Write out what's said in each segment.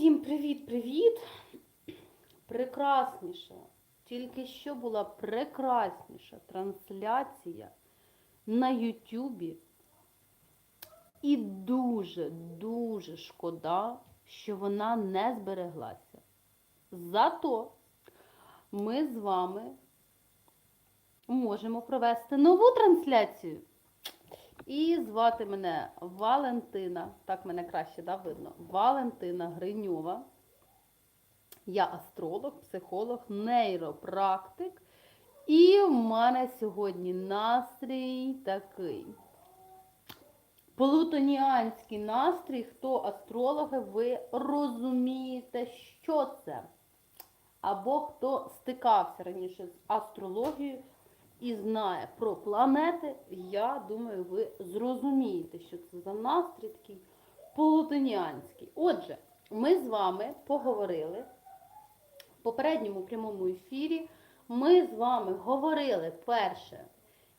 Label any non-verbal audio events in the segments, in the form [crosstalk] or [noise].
Всім привіт-привіт! Прекрасніша. Тільки що була прекрасніша трансляція на Ютубі. І дуже-дуже шкода, що вона не збереглася. Зато ми з вами можемо провести нову трансляцію. І звати мене Валентина, так мене краще да, видно, Валентина Гриньова. Я астролог, психолог, нейропрактик. І в мене сьогодні настрій такий. Плутоніанський настрій, хто астрологи, ви розумієте, що це. Або хто стикався раніше з астрологією і знає про планети, я думаю, ви зрозумієте, що це за настрій такий плутоніанський. Отже, ми з вами поговорили в попередньому прямому ефірі. Ми з вами говорили перше,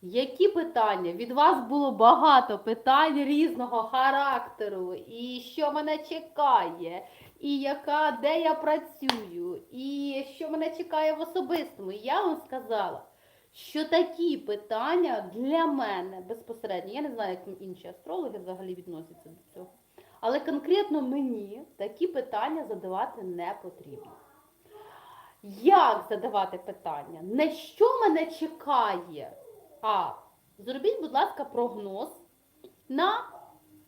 які питання? Від вас було багато питань різного характеру, і що мене чекає, і яка, де я працюю, і що мене чекає в особистому. Я вам сказала, що такі питання для мене безпосередньо, я не знаю, як інші астрологи взагалі відносяться до цього, але конкретно мені такі питання задавати не потрібно. Як задавати питання? Не що мене чекає, а зробіть, будь ласка, прогноз на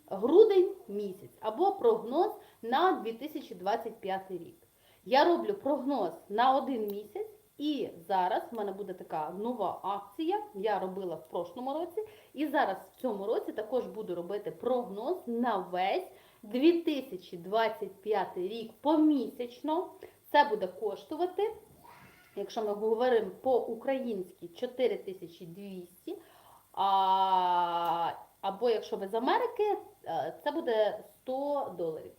грудень місяць або прогноз на 2025 рік. Я роблю прогноз на один місяць, і зараз в мене буде така нова акція. Я робила в прошлому році, і зараз в цьому році також буду робити прогноз на весь 2025 рік помісячно. Це буде коштувати, якщо ми говоримо по-українськи, 4200. А, або якщо ви з Америки, е, це буде 100 доларів.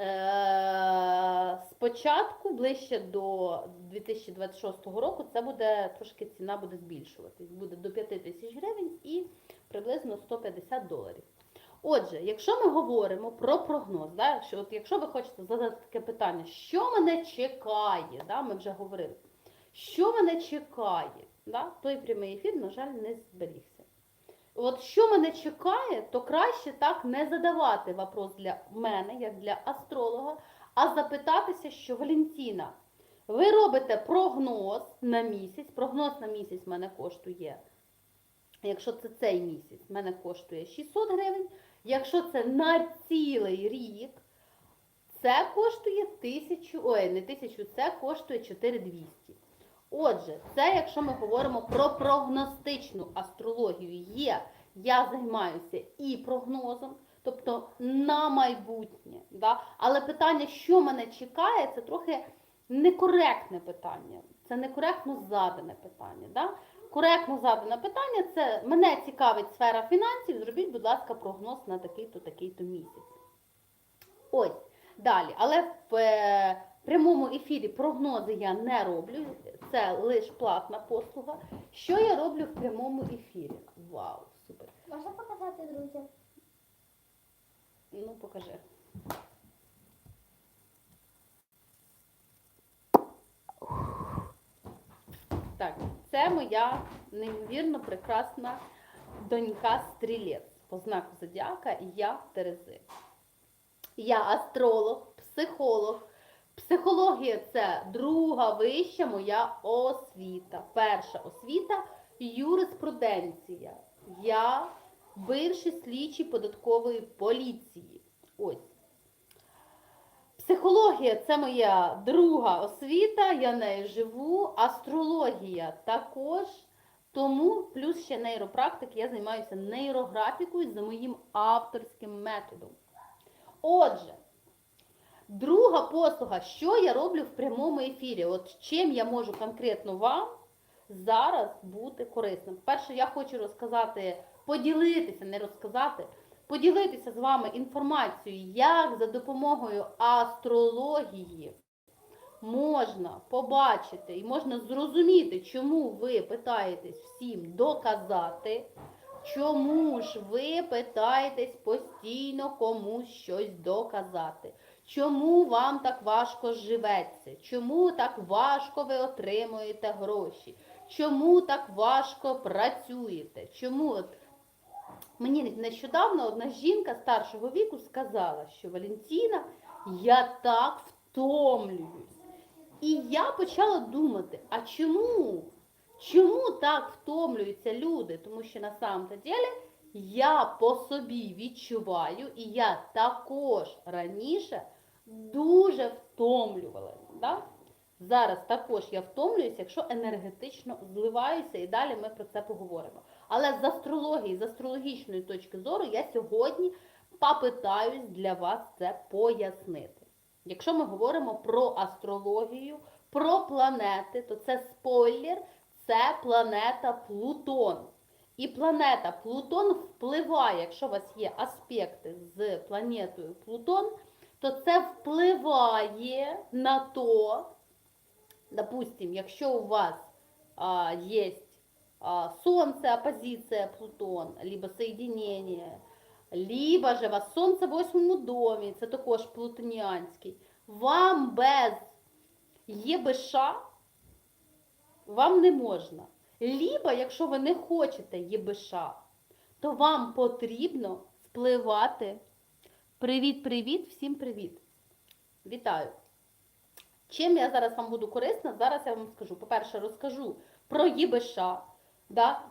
Е, Спочатку, ближче до 2026 року, це буде трошки ціна буде збільшуватись. Буде до 5 тисяч гривень і приблизно 150 доларів. Отже, якщо ми говоримо про прогноз, да, що от якщо ви хочете задати таке питання, що мене чекає, да, ми вже говорили, що мене чекає, да, той прямий ефір, на жаль, не зберігся. От що мене чекає, то краще так не задавати вопрос для мене, як для астролога, а запитатися, що Валентина, ви робите прогноз на місяць, прогноз на місяць мене коштує, якщо це цей місяць, мене коштує 600 гривень. Якщо це на цілий рік, це коштує тисячу, ой, не тисячу, це коштує 4200. Отже, це якщо ми говоримо про прогностичну астрологію, є, я займаюся і прогнозом, тобто на майбутнє. Да? Але питання, що мене чекає, це трохи некоректне питання. Це некоректно задане питання. Да? Коректно задане питання це мене цікавить сфера фінансів. Зробіть, будь ласка, прогноз на такий-то, такий-то місяць. Ось, далі. Але в е, прямому ефірі прогнози я не роблю. Це лише платна послуга. Що я роблю в прямому ефірі? Вау, супер. Можна показати друзям? Ну, покажи. Так, це моя неймовірно прекрасна донька стрілець по знаку зодіака і я Терези. Я астролог, психолог. Психологія це друга вища моя освіта. Перша освіта юриспруденція. Я бивший слідчий податкової поліції. Ось. Психологія це моя друга освіта, я нею живу. Астрологія також. Тому, плюс ще нейропрактик, я займаюся нейрографікою за моїм авторським методом. Отже, друга послуга, що я роблю в прямому ефірі? От чим я можу конкретно вам зараз бути корисним. Перше, я хочу розказати, поділитися, не розказати, поділитися з вами інформацією, як за допомогою астрології можна побачити і можна зрозуміти, чому ви питаєтесь всім доказати, чому ж ви питаєтесь постійно комусь щось доказати. Чому вам так важко живеться, чому так важко ви отримуєте гроші, чому так важко працюєте, чому от Мені нещодавно одна жінка старшого віку сказала, що Валентіна, я так втомлююсь. І я почала думати, а чому? Чому так втомлюються люди? Тому що на самом-то деле я по собі відчуваю, і я також раніше дуже втомлювалася. Да? Зараз також я втомлююся, якщо енергетично зливаюся, і далі ми про це поговоримо. Але з астрології, з астрологічної точки зору, я сьогодні попитаюсь для вас це пояснити. Якщо ми говоримо про астрологію, про планети, то це спойлер, це планета Плутон. І планета Плутон впливає, якщо у вас є аспекти з планетою Плутон, то це впливає на то, допустим, якщо у вас а, есть а, Солнце, оппозиция, Плутон, либо соединение, либо же у вас Сонце в восьмому домі, це також плутоніанський, вам без ЄБШ вам не можна. Либо, якщо ви не хочете ЄБШ, то вам потрібно впливати. Привіт-привіт, всім привіт! Вітаю! Чим я зараз вам буду корисна, зараз я вам скажу. По-перше, розкажу про ЄБШ. Да?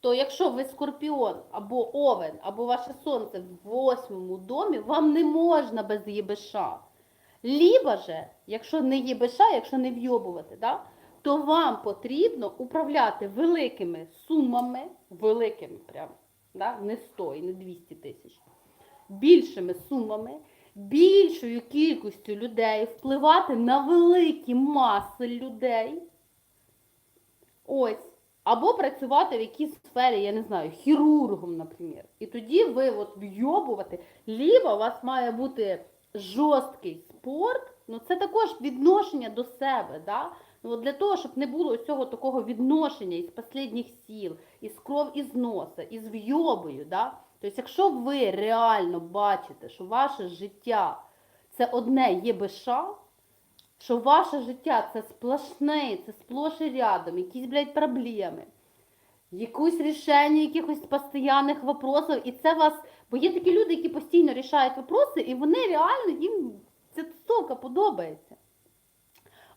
То якщо ви скорпіон або овен, або ваше сонце в восьмому домі, вам не можна без ЄБШ. Лібо же, якщо не ЄБШ, якщо не вйобувати, да? То вам потрібно управляти великими сумами, великими прям, да? не 100 і не 200 тисяч, більшими сумами, більшою кількістю людей, впливати на великі маси людей. Ось. Або працювати в якійсь сфері, я не знаю, хірургом, наприклад. І тоді ви от вйобувати, либо у вас має бути жорсткий спорт, ну це також відношення до себе. Да? Ну, от для того, щоб не було цього такого відношення із останніх сіл, із кров із носа, із вйобою. Да? Тобто, якщо ви реально бачите, що ваше життя це одне ЄБШ, що ваше життя це сплошне, це сплош рядом, якісь, блядь, проблеми, якусь рішення якихось постійних вопросів, і це вас. Бо є такі люди, які постійно рішають вопроси, і вони реально їм ця тусовка подобається.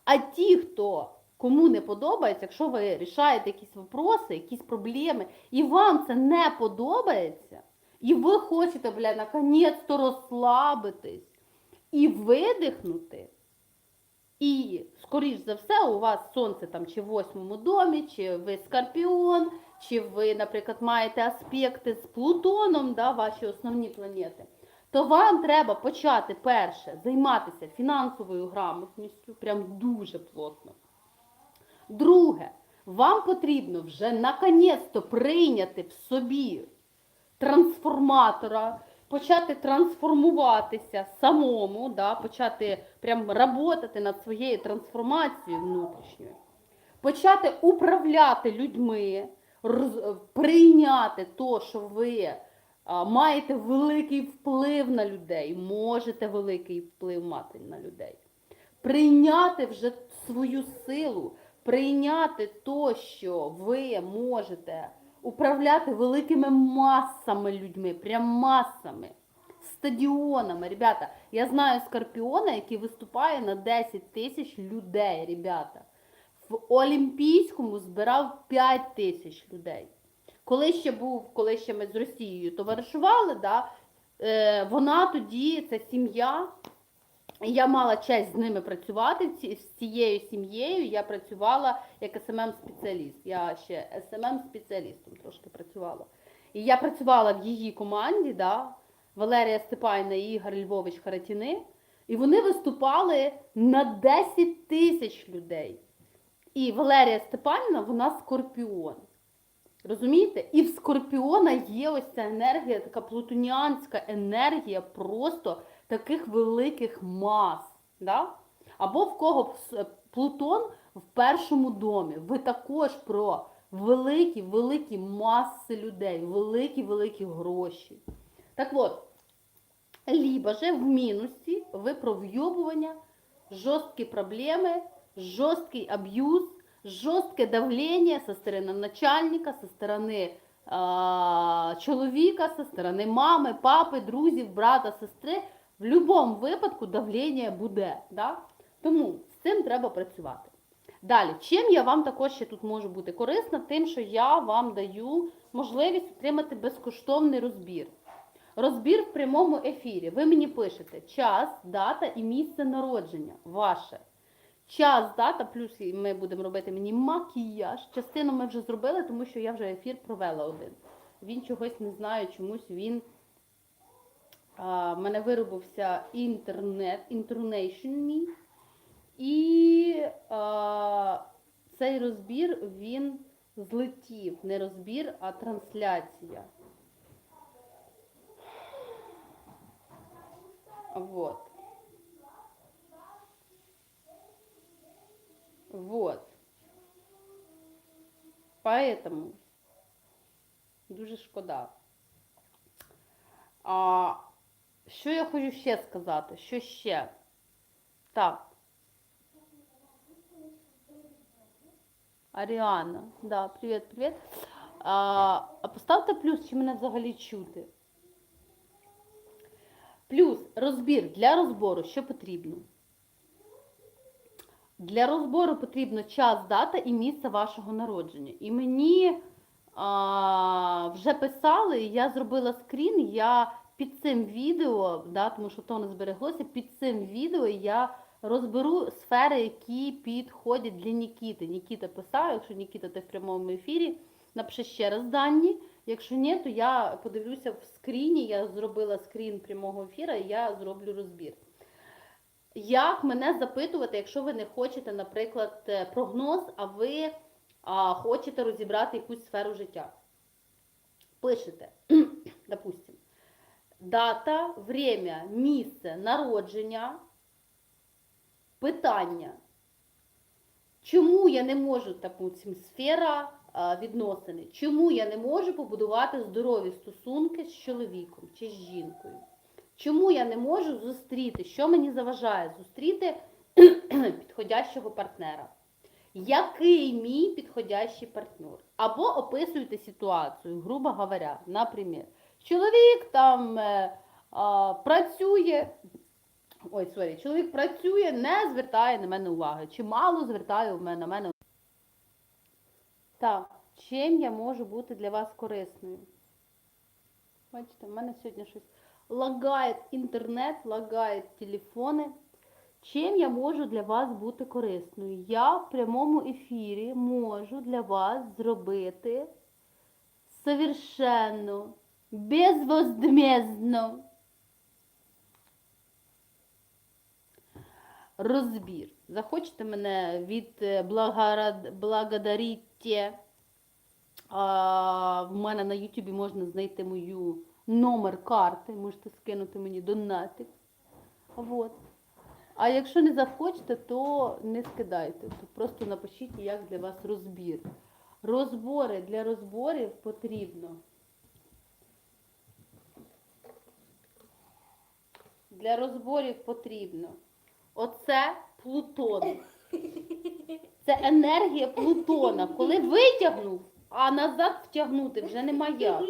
А ті, хто кому не подобається, якщо ви рішаєте якісь вопроси, якісь проблеми, і вам це не подобається, і ви хочете, бля, наконець-то розслабитись і видихнути. І, скоріш за все, у вас сонце там чи в восьмому домі, чи ви скорпіон, чи ви, наприклад, маєте аспекти з Плутоном, да, ваші основні планети, то вам треба почати перше займатися фінансовою грамотністю, прям дуже плотно. Друге, вам потрібно вже наконець-то прийняти в собі трансформатора, почати трансформуватися самому, да, почати прям працювати над своєю трансформацією внутрішньою, почати управляти людьми, роз- прийняти то, що ви маєте великий вплив на людей, можете великий вплив мати на людей. Прийняти вже свою силу, прийняти то, що ви можете управляти великими масами людьми, прям масами, стадіонами. Ребята, я знаю скорпіона, який виступає на 10 тисяч людей, ребята. В Олімпійському збирав 5 тисяч людей. Коли ще був, коли ще ми з Росією товаришували, да, е, вона тоді, це сім'я, я мала честь з ними працювати, з цією сім'єю я працювала як СММ-спеціаліст. Я ще СММ-спеціалістом трошки працювала. І я працювала в її команді, да, Валерія Степанівна і Ігор Львович Харатіни, і вони виступали на 10 тисяч людей. І Валерія Степанівна, вона скорпіон. Розумієте? І в скорпіона є ось ця енергія, така плутоніанська енергія просто таких великих мас. Да? Або в кого Плутон в першому домі. Ви також про великі, великі маси людей, великі, великі гроші. Так от, либо же в мінусі випровйобування, жорсткі проблеми, жорсткий аб'юз, жорстке давлення со сторони начальника, со сторони а, чоловіка, со сторони мами, папи, друзів, брата, сестри. В будь-якому випадку давлення буде. Да? Тому з цим треба працювати. Далі, чим я вам також ще тут можу бути корисна? Тим, що я вам даю можливість отримати безкоштовний розбір. Розбір в прямому ефірі. Ви мені пишете час, дата і місце народження ваше. Час, дата, плюс ми будемо робити мені макіяж. Частину ми вже зробили, тому що я вже ефір провела один. Він чогось не знаю, чомусь він. А, мене виробився інтернет, інтернейшн мій. І а, цей розбір він злетів. Не розбір, а трансляція. Вот. Вот. Поэтому дуже шкода. А, що я хочу ще сказати? Що ще? Так. Аріана, да, привіт, привіт. А, а поставте плюс, чи мене взагалі чути. Плюс розбір для розбору, що потрібно. Для розбору потрібно час, дата і місце вашого народження. І мені а, вже писали, я зробила скрін, я під цим відео, да, тому що то не збереглося, під цим відео я розберу сфери, які підходять для Нікіти. Нікіта писав, якщо Нікіта ти в прямому ефірі, напиши ще раз дані. Якщо ні, то я подивлюся в скріні, я зробила скрін прямого ефіру, і я зроблю розбір. Як мене запитувати, якщо ви не хочете, наприклад, е, прогноз, а ви а, хочете розібрати якусь сферу життя? Пишете, [clears throat] допустим, дата, время, місце народження, питання. Чому я не можу, допустим, сфера відносини, чому я не можу побудувати здорові стосунки з чоловіком чи з жінкою? Чому я не можу зустріти, що мені заважає зустріти [clears throat] підходящого партнера? Який мій підходящий партнер? Або описуйте ситуацію, грубо говоря, наприклад, чоловік там е, а, працює, ой, сорі, чоловік працює, не звертає на мене уваги, чи мало звертає на мене. Так, чим я можу бути для вас корисною? Бачите, в мене сьогодні щось лагає інтернет, лагають телефони. Чим я можу для вас бути корисною? Я в прямому ефірі можу для вас зробити совершенно безвозмездно розбір. Захочете мене від благодаріття. А, в мене на Ютубі можна знайти мою номер карти, можете скинути мені донатик. Вот. А якщо не захочете, то не скидайте. То просто напишіть, як для вас розбір. Розбори для розборів потрібно. Для розборів потрібно. Оце Плутон. Це енергія Плутона. Коли витягнув, а назад втягнути вже нема як.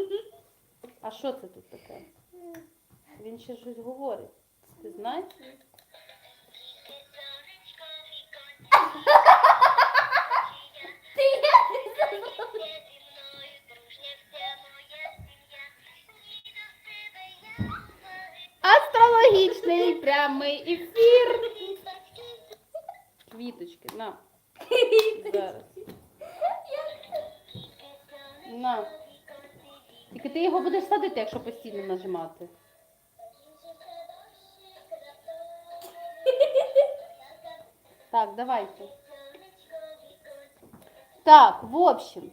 А що це тут таке? Він ще щось говорить. Ти знаєш? Астрологічний прямий ефір. Квіточки, на. Зараз. На. Тільки ти його будеш садити, якщо постійно нажимати. Так, давайте. Так, в общем.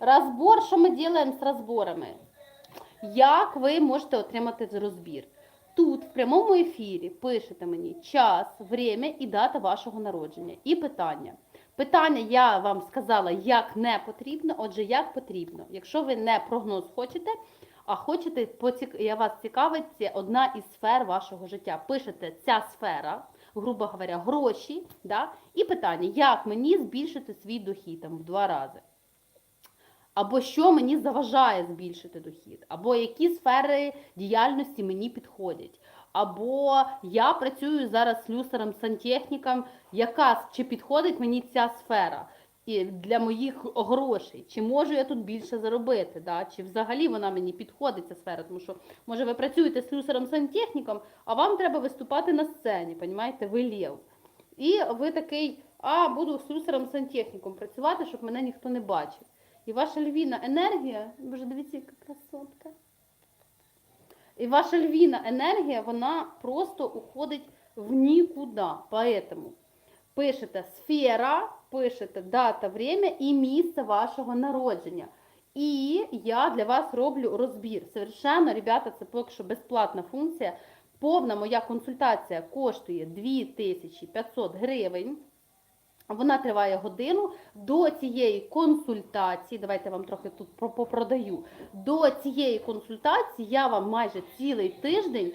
Розбор, що ми робимо з розборами? Як ви можете отримати розбір? Тут в прямому ефірі пишете мені час, время і дата вашого народження. І питання. Питання я вам сказала, як не потрібно, отже, як потрібно. Якщо ви не прогноз хочете, а хочете, я вас цікавить це одна із сфер вашого життя. Пишете ця сфера, грубо говоря, гроші, да? і питання, як мені збільшити свій дохід там, в два рази. Або що мені заважає збільшити дохід, або які сфери діяльності мені підходять. Або я працюю зараз слюсарем сантехніком, яка чи підходить мені ця сфера для моїх грошей, чи можу я тут більше заробити, да? чи взагалі вона мені підходить ця сфера, тому що може ви працюєте слюсарем сантехніком, а вам треба виступати на сцені, понімаєте, ви лєв. І ви такий, а буду слюсарем сантехніком працювати, щоб мене ніхто не бачив. І ваша львіна енергія, боже, дивіться, яка красотка. І ваша львіна енергія, вона просто уходить в нікуди. Поэтому пишете сфера, пишете дата, время і місце вашого народження. І я для вас роблю розбір. Совершенно, ребята, це поки що безплатна функція. Повна моя консультація коштує 2500 гривень. Вона триває годину. До цієї консультації, давайте вам трохи тут попродаю. До цієї консультації я вам майже цілий тиждень,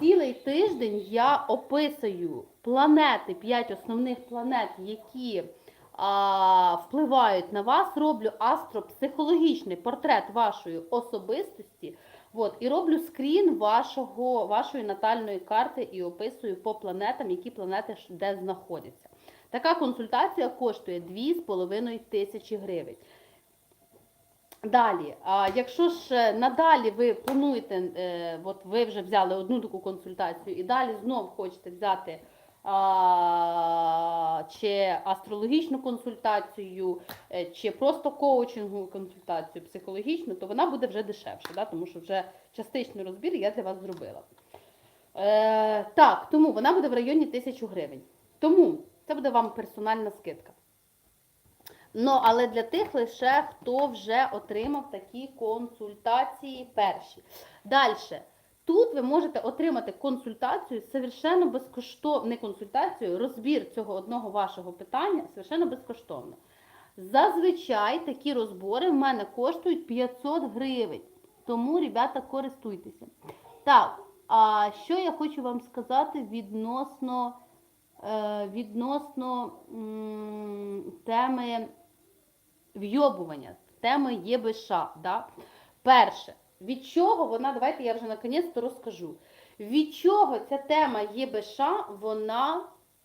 цілий тиждень я описую планети, 5 основних планет, які а, впливають на вас. Роблю астропсихологічний портрет вашої особистості. От, і роблю скрін вашого, вашої натальної карти і описую по планетам, які планети де знаходяться. Така консультація коштує 2,5 тисячі гривень. Далі, а якщо ж надалі ви плануєте, е, от ви вже взяли одну таку консультацію і далі знов хочете взяти а, чи астрологічну консультацію, е, чи просто коучингову консультацію психологічну, то вона буде вже дешевше, да? тому що вже частичний розбір я для вас зробила. Е, так, тому вона буде в районі 1000 гривень. Тому це буде вам персональна скидка. Ну, але для тих лише, хто вже отримав такі консультації перші. Далі. Тут ви можете отримати консультацію совершенно безкоштовно, не консультацію, розбір цього одного вашого питання совершенно безкоштовно. Зазвичай такі розбори в мене коштують 500 гривень. Тому, ребята, користуйтеся. Так, а що я хочу вам сказати відносно, відносно теми вйобування, теми ЄБШ. Да? Перше, від чого вона, давайте я вже наконець-то розкажу. Від чого ця тема ЄБШ, вона